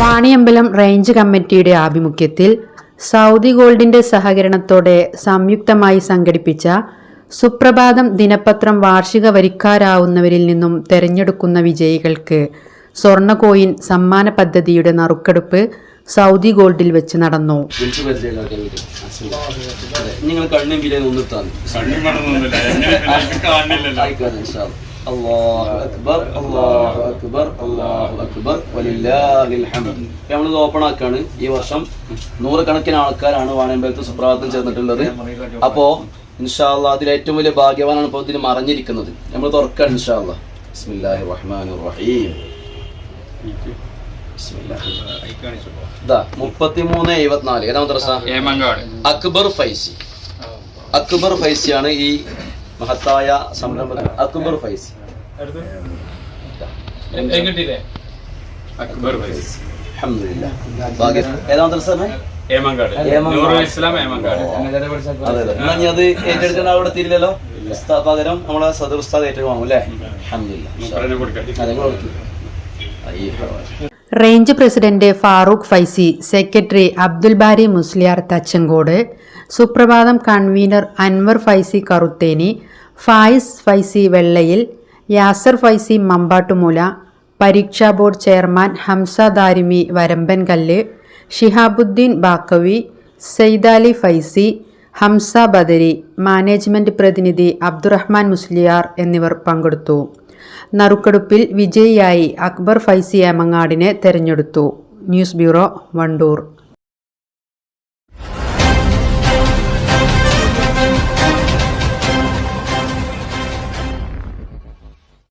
Paniyambalam range കമ്മിറ്റിയുടെ ആഭിമുഖ്യത്തിൽ Saudi ഗോൾഡിന്റെ സഹകരണത്തോടെ സംയുക്തമായി സംഘടിപ്പിച്ച സുപ്രഭാതം ദിനപത്രം വാർഷിക വരിക്കാരാവുന്നവരിൽ നിന്നും തെരഞ്ഞെടുക്കുന്ന വിജയികൾക്ക് സ്വർണ കോയിൻ സമ്മാന പദ്ധതിയുടെ നറുക്കെടുപ്പ് സൗദി ഗോൾഡിൽ വെച്ച് നടന്നു. നിങ്ങൾ കണ്ണും അല്ലാഹു അക്ബർ അല്ലാഹു അക്ബർ. അക്ബർ നമ്മൾ ഇത് ഓപ്പൺ ആക്കാണ്. ഈ വർഷം നൂറുകണക്കിന് ആൾക്കാരാണ് വാണയമ്പലത്ത് സുപ്രഭാതം ചേർന്നിട്ടുള്ളത്. അപ്പോ ഇൻഷാല്ല അതിൽ ഏറ്റവും വലിയ ഭാഗ്യവാനാണ് ഇപ്പോൾ ഇതിന് മറഞ്ഞിരിക്കുന്നത്. നമ്മൾ തുറക്കാണ് ഇൻഷാല്ല ബിസ്മില്ലാഹി റഹ്മാനിർ റഹീം. മുപ്പത്തിമൂന്ന് എഴുപത്തിനാല്. ഏതാ മദ്രസ? ഏമങ്കാട്. അക്ബർ ഫൈസി. അക്ബർ ഫൈസിയാണ് ഈ മഹത്തായ സംരംഭം അക്ബർ ഫൈസി. എങ്കിട്ടില്ലേ അക്ബർ വൈസ്. ഏതാ മദ്രസ? ഏമങ്കാട്. ഇസ്ലാം ഏമങ്കാട്. അതെ അതെ. എന്നാ അവിടെ പകരം നമ്മളെ സദർ ഉസ്താദ് അല്ലേ. Range president Farooq Faizi secretary Abdul Bari Musliyar Thachangode Suprabhatham convener Anwar Faizi Karutheni Fayis Faizi Vellayil Yasar Faizi Mampattumoola പരീക്ഷാ board chairman Hamza Darimi Varambankallu Shihabuddin Baqavi Saidali Faizi Hamza Badari management പ്രതിനിധി അബ്ദുറഹ്മാൻ മുസ്ലിയാർ എന്നിവർ പങ്കെടുത്തു. നറുക്കെടുപ്പിൽ വിജയിയായി അക്ബർ ഫൈസി ഏമങ്ങാടിനെ തെരഞ്ഞെടുത്തു. News bureau Wandoor.